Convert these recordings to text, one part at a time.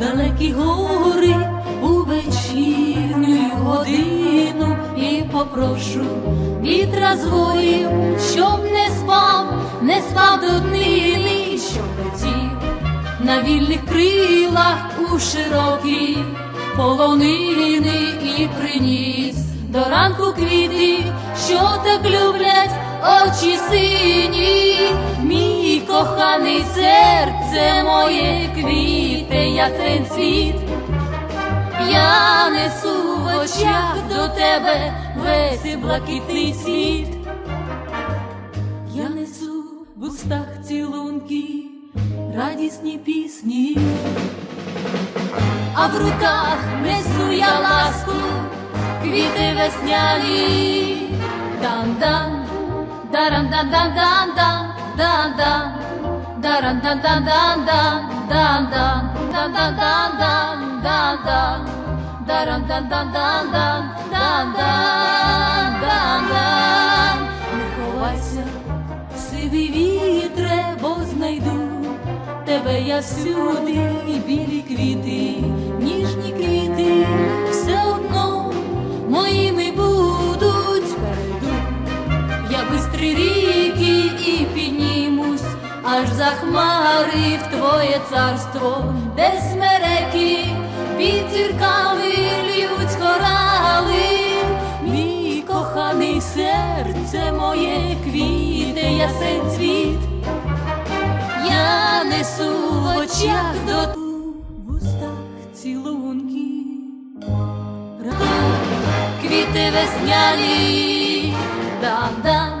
далекі гори у вечірню годину і попрошу вітра з горів, щоб не спав, не спав до днини, щоб летів на вільних крилах у широкі полонини і приніс до ранку квіти, що так люблять очі сині, мій коханий серце моє квіте, ясен цвіт. Я несу в очах до тебе весь блакитний світ. Я несу в устах цілунки, радісні пісні, а в руках несу я ласку, квіти весняні. Дан-дан, дарам-дан-дан-дан-дан, дан-дан, дарам-дан-дан-дан-дан, дан-дан, дан-дан-дан-дан, дан-дан, дарам-дан-дан-дан-дан, дан-дан, дан-дан. Не ховайся, сивий вітре, бо знайду тебе я всюди, білі квіти, ніжні квіти, хмари в твоє царство, де смереки під зірками льють хорали. Мій коханий серце моє квіте, ясен цвіт. Я несу в очах до в устах цілунки, квіти весняні, дан-дан,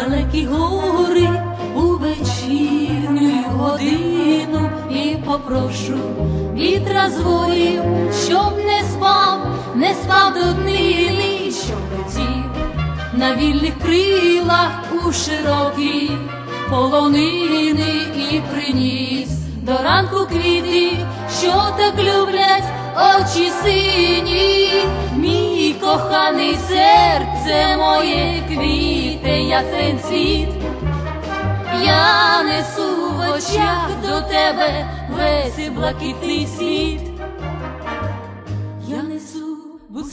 далекі гори у вечірню годину. І попрошу вітра з горів, щоб не спав, не спав до днини, щоб летів на вільних крилах у широкі полонини і приніс до ранку квіти, що так люблять очі сині, мій коханий серце моє квіте, ясен цвіт. Я несу в очах до тебе весь блакитний світ. Я несу в уста.